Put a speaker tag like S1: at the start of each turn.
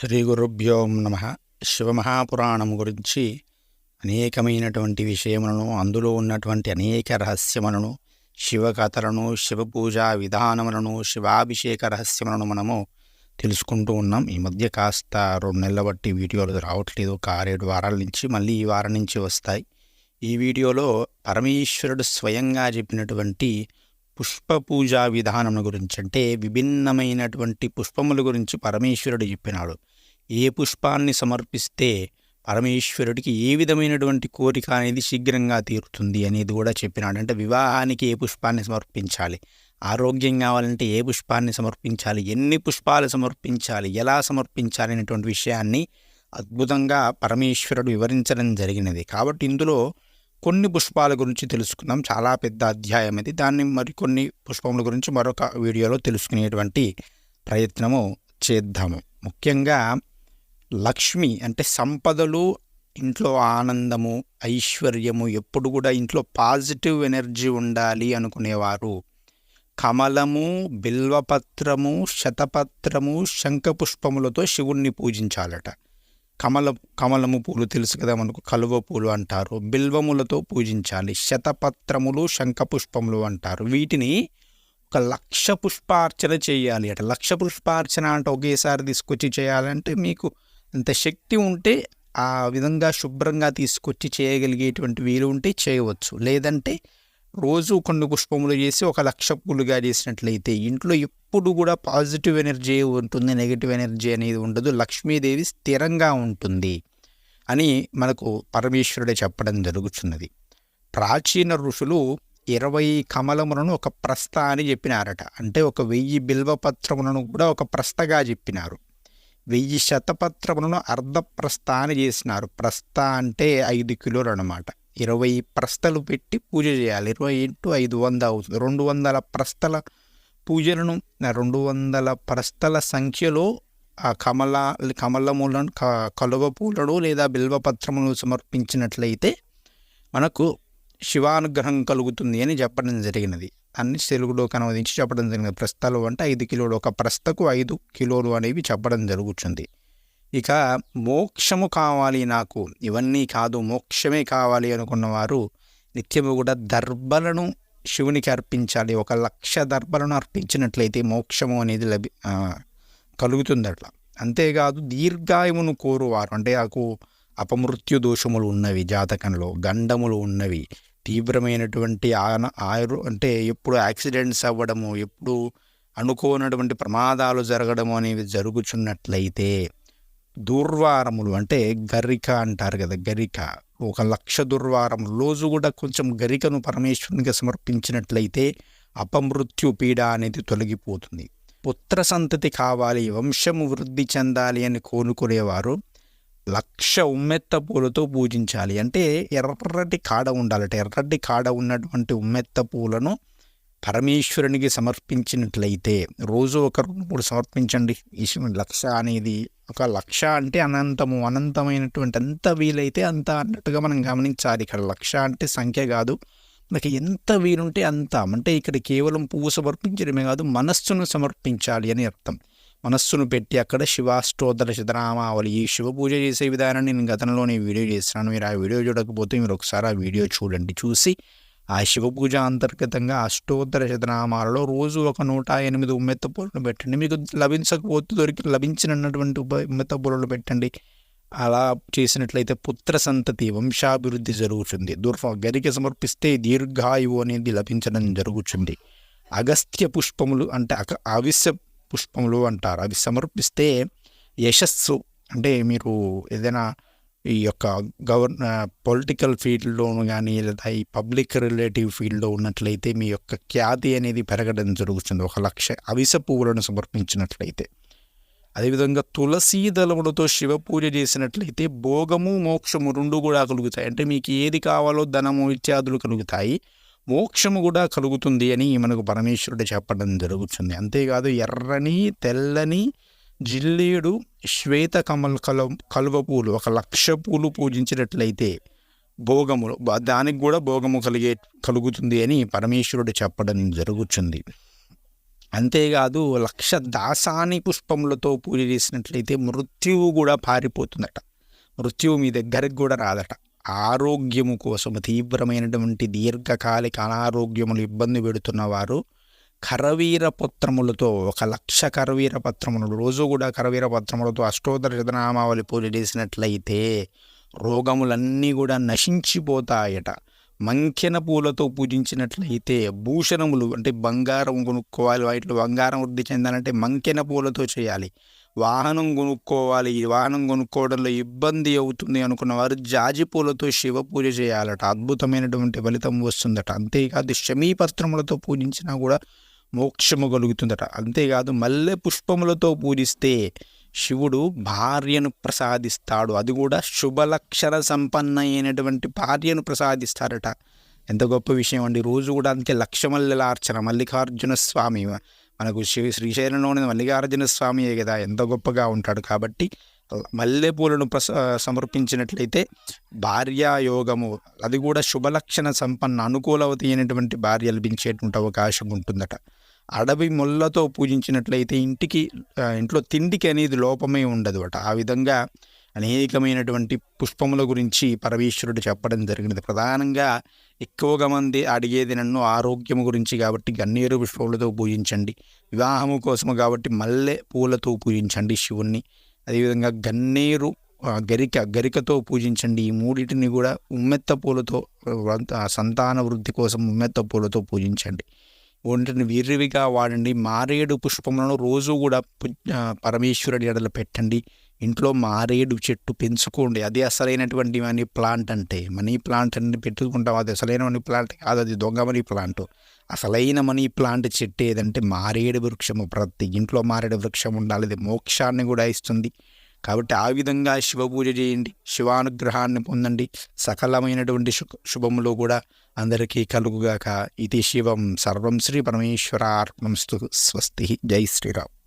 S1: శ్రీ గురుభ్యో నమ. శివమహాపురాణం గురించి అనేకమైనటువంటి విషయములను అందులో ఉన్నటువంటి అనేక రహస్యములను శివకథలను శివపూజా విధానములను శివాభిషేక రహస్యములను మనము తెలుసుకుంటూ ఉన్నాం. ఈ మధ్య కాస్త రెండు నెలల బట్టి వీడియోలు రావట్లేదు. ఒక ఆరేడు వారాల నుంచి మళ్ళీ ఈ వారం నుంచి వస్తాయి. ఈ వీడియోలో పరమేశ్వరుడు స్వయంగా చెప్పినటువంటి పుష్ప పూజా విధానం గురించి అంటే విభిన్నమైనటువంటి పుష్పముల గురించి పరమేశ్వరుడు చెప్పినాడు. ఏ పుష్పాన్ని సమర్పిస్తే పరమేశ్వరుడికి ఏ విధమైనటువంటి కోరిక అనేది శీఘ్రంగా తీరుతుంది అనేది కూడా చెప్పినాడు. అంటే వివాహానికి ఏ పుష్పాన్ని సమర్పించాలి? ఆరోగ్యం కావాలంటే ఏ పుష్పాన్ని సమర్పించాలి? ఎన్ని పుష్పాలు సమర్పించాలి? ఎలా సమర్పించాలి? అనేటువంటి విషయాన్ని అద్భుతంగా పరమేశ్వరుడు వివరించడం జరిగినది. కాబట్టి ఇందులో కొన్ని పుష్పాల గురించి తెలుసుకుందాం చాలా పెద్ద అధ్యాయం ఇది. దాన్ని మరికొన్ని పుష్పముల గురించి మరొక వీడియోలో తెలుసుకునేటువంటి ప్రయత్నము చేద్దాము. ముఖ్యంగా లక్ష్మి అంటే సంపదలు ఇంట్లో ఆనందము ఐశ్వర్యము ఎప్పుడు కూడా ఇంట్లో పాజిటివ్ ఎనర్జీ ఉండాలి అనుకునేవారు. కమలము బిల్వపత్రము శతపత్రము శంఖపుష్పములతో శివుణ్ణి పూజించాలట. కమల కమలము పూలు తెలుసు కదా మనకు కలువ పూలు అంటారు బిల్వములతో పూజించాలి శతపత్రములు శంఖపుష్పములు అంటారు. వీటిని ఒక లక్ష పుష్పార్చన చేయాలి అట. లక్ష పుష్పార్చన అంటే ఒకేసారి తీసుకొచ్చి చేయాలంటే మీకు అంత శక్తి ఉంటే ఆ విధంగా శుభ్రంగా తీసుకొచ్చి చేయగలిగేటువంటి వీలు ఉంటే చేయవచ్చు. లేదంటే రోజు కొన్ని పుష్పములు చేసి ఒక లక్ష పూలుగా చేసినట్లయితే ఇంట్లో ఎప్పుడు కూడా పాజిటివ్ ఎనర్జీ ఉంటుంది నెగిటివ్ ఎనర్జీ అనేది ఉండదు లక్ష్మీదేవి స్థిరంగా ఉంటుంది అని మనకు పరమేశ్వరుడే చెప్పడం జరుగుతున్నది ప్రాచీన ఋషులు ఇరవై కమలములను ఒక ప్రస్థ అని చెప్పినారట. అంటే ఒక వెయ్యి బిల్వపత్రములను కూడా ఒక ప్రస్థగా చెప్పినారు. వెయ్యి శతపత్రములను అర్ధప్రస్థ అని చేసినారు. ప్రస్థ అంటే ఐదు కిలోలు అనమాట ఇరవై ప్రస్థలు పెట్టి పూజ చేయాలి. ఇరవై ఇంటూ ఐదు వంద అవుతుంది. రెండు వందల ప్రస్థల పూజలను రెండు వందల ప్రస్థల సంఖ్యలో ఆ కమల కమలములను కలువ పూలను లేదా బిల్వపత్రములను సమర్పించినట్లయితే మనకు శివానుగ్రహం కలుగుతుంది అని చెప్పడం జరిగినది. అన్ని తెలుగులో కనువదించి చెప్పడం జరిగినది. ప్రస్థలు అంటే ఐదు కిలోలు. ఒక ప్రస్థకు ఐదు కిలోలు అనేవి చెప్పడం జరుగుతుంది. ఇక మోక్షము కావాలి నాకు. ఇవన్నీ కాదు మోక్షమే కావాలి అనుకున్నవారు నిత్యము కూడా దర్భలను శివునికి అర్పించాలి. ఒక లక్ష దర్భలను అర్పించినట్లయితే మోక్షము అనేది లభి కలుగుతుంది అట్లా అంతేకాదు దీర్ఘాయువును కోరువారు. అంటే నాకు అపమృత్యు దోషములు ఉన్నవి జాతకంలో గండములు ఉన్నవి. తీవ్రమైనటువంటి ఆన ఆయురు అంటే ఎప్పుడు యాక్సిడెంట్స్ అవ్వడము ఎప్పుడు అనుకోనటువంటి ప్రమాదాలు జరగడము అనేవి జరుగుచున్నట్లయితే దుర్వారములు అంటే గరిక అంటారు కదా గరిక. ఒక లక్ష దుర్వారం రోజు కూడా కొంచెం గరికను పరమేశ్వరునికి సమర్పించినట్లయితే అపమృత్యు పీడ అనేది తొలగిపోతుంది. పుత్ర సంతతి కావాలి వంశము వృద్ధి చెందాలి అని కోనుకునేవారు లక్ష ఉమ్మెత్త పూలతో పూజించాలి. అంటే ఎర్రటి కాడ ఉండాలట. ఎర్రటి కాడ ఉన్నటువంటి ఉమ్మెత్త పూలను పరమేశ్వరునికి సమర్పించినట్లయితే రోజు ఒక మూడు సమర్పించండి. ఈ లక్ష అనేది ఒక లక్ష అంటే అనంతము అనంతమైనటువంటి ఎంత వీలైతే అంత అన్నట్టుగా మనం గమనించాలి. ఇక్కడ లక్ష అంటే సంఖ్య కాదు. మనకి ఎంత వీలుంటే అంత. అంటే ఇక్కడ కేవలం పువ్వు సమర్పించడమే కాదు మనస్సును సమర్పించాలి అని అర్థం. మనస్సును పెట్టి అక్కడ శివాష్టోత్తర శతనామావళి ఈ శివ పూజ చేసే విధానాన్ని నేను గతంలోనే వీడియో చేస్తున్నాను. మీరు ఆ వీడియో చూడకపోతే మీరు ఒకసారి ఆ వీడియో చూడండి. చూసి ఆ శివపూజ అంతర్గతంగా అష్టోత్తర శతనామాలలో రోజు ఒక నూట ఎనిమిది ఉమ్మెత్త పూలను పెట్టండి. మీకు లభించకపోతే దొరికి లభించినటువంటి ఉమ్మెత్త పూలను పెట్టండి. అలా చేసినట్లయితే పుత్ర సంతతి వంశాభివృద్ధి జరుగుతుంది. దుర్భాగ్యానికి గరికి సమర్పిస్తే దీర్ఘాయువు అనేది లభించడం జరుగుతుంది. అగస్త్య పుష్పములు అంటే అక అవిశ్య పుష్పములు అంటారు. అవి సమర్పిస్తే యశస్సు అంటే మీరు ఏదైనా ఈ యొక్క గవర్న పొలిటికల్ ఫీల్డ్లోను కానీ లేదా ఈ పబ్లిక్ రిలేటివ్ ఫీల్డ్లో ఉన్నట్లయితే మీ యొక్క ఖ్యాతి అనేది పెరగడం జరుగుతుంది. ఒక లక్ష అవిస పువ్వులను సమర్పించినట్లయితే. అదేవిధంగా తులసీ దళములతో శివ పూజ చేసినట్లయితే భోగము మోక్షము రెండు కూడా కలుగుతాయి. అంటే మీకు ఏది కావాలో ధనము ఇత్యాదులు కలుగుతాయి. మోక్షము కూడా కలుగుతుంది అని మనకు పరమేశ్వరుడు చెప్పడం జరుగుతుంది. అంతేకాదు ఎర్రని తెల్లని జిల్లేడు శ్వేత కమల్ కల కలువ పూలు ఒక లక్ష పూలు పూజించినట్లయితే భోగములు దానికి కూడా భోగము కలిగే కలుగుతుంది అని పరమేశ్వరుడు చెప్పడం జరుగుతుంది. అంతేకాదు లక్ష దాసాని పుష్పములతో పూజ చేసినట్లయితే మృత్యువు కూడా పారిపోతుందట. మృత్యువు మీ దగ్గరికి కూడా రాదట. ఆరోగ్యము కోసం తీవ్రమైనటువంటి దీర్ఘకాలిక అనారోగ్యములు ఇబ్బంది పెడుతున్న కరవీర పత్రములతో ఒక లక్ష కరవీర పత్రములు రోజు కూడా కరవీర పత్రములతో అష్టోత్తర శతనామావళి పూజ చేసినట్లయితే రోగములన్నీ కూడా నశించిపోతాయట. మంకెన పూలతో పూజించినట్లయితే భూషణములు అంటే బంగారం కొనుక్కోవాలి వాటిలో బంగారం వృద్ధి చెందాలంటే మంకెన పూలతో చేయాలి. వాహనం కొనుక్కోవాలి వాహనం కొనుక్కోవడంలో ఇబ్బంది అవుతుంది అనుకున్న వారు జాజి పూలతో శివ పూజ చేయాలట. అద్భుతమైనటువంటి ఫలితం వస్తుందట. అంతేకాదు శమీపత్రములతో పూజించినా కూడా మోక్షము కలుగుతుందట అంతేకాదు మల్లె పుష్పములతో పూజిస్తే శివుడు భార్యను ప్రసాదిస్తాడు. అది కూడా శుభలక్షణ సంపన్న అయినటువంటి భార్యను ప్రసాదిస్తారట. ఎంత గొప్ప విషయం అండి. రోజు కూడా అందుకే లక్షమల్లెలార్చన మల్లికార్జున స్వామి. మనకు శ్రీ శ్రీశైలంలోని మల్లికార్జున స్వామియే కదా ఎంత గొప్పగా ఉంటాడు కాబట్టి మల్లెపూలను ప్రస సమర్పించినట్లయితే భార్యాయోగము అది కూడా శుభలక్షణ సంపన్న అనుకూలవతి అయినటువంటి భార్య లభించేటువంటి అవకాశం ఉంటుందట. అడవి ముళ్ళతో పూజించినట్లయితే ఇంటికి ఇంట్లో తిండికి అనేది లోపమే ఉండదు అట ఆ విధంగా అనేకమైనటువంటి పుష్పముల గురించి పరమేశ్వరుడు చెప్పడం జరిగినది. ప్రధానంగా ఎక్కువగా మంది అడిగేది నన్ను ఆరోగ్యము గురించి కాబట్టి గన్నేరు పుష్పములతో పూజించండి. వివాహము కోసము కాబట్టి మల్లె పూలతో పూజించండి శివుణ్ణి. అదేవిధంగా గన్నేరు గరిక గరికతో పూజించండి. ఈ మూడింటిని కూడా ఉమ్మెత్త పూలతో సంతాన వృద్ధి కోసం ఉమ్మెత్త పూలతో పూజించండి. ఒంటిని విరివిగా వాడండి. మారేడు పుష్పములను రోజు కూడా పరమేశ్వరుడి ఎడల పెట్టండి. ఇంట్లో మారేడు చెట్టు పెంచుకోండి. అది అసలైనటువంటి మనీ ప్లాంట్ అంటే మనీ ప్లాంట్ అని పెట్టుకుంటాం. అది అసలైన మనీ ప్లాంట్ కాదు అది దొంగ మనీ ప్లాంట్. అసలైన మనీ ప్లాంట్ చెట్టు ఏదంటే మారేడు వృక్షము. ప్రతి ఇంట్లో మారేడు వృక్షం ఉండాలి. ఇది మోక్షాన్ని కూడా ఇస్తుంది. కాబట్టి ఆ విధంగా శివ పూజ చేయండి. శివానుగ్రహాన్ని పొందండి. సకలమైనటువంటి శుభ శుభములు కూడా అందరికీ కలుగుగాక. ఇది శివం. సర్వం శ్రీ పరమేశ్వరార్పణం స్వస్తి. జై శ్రీరామ్.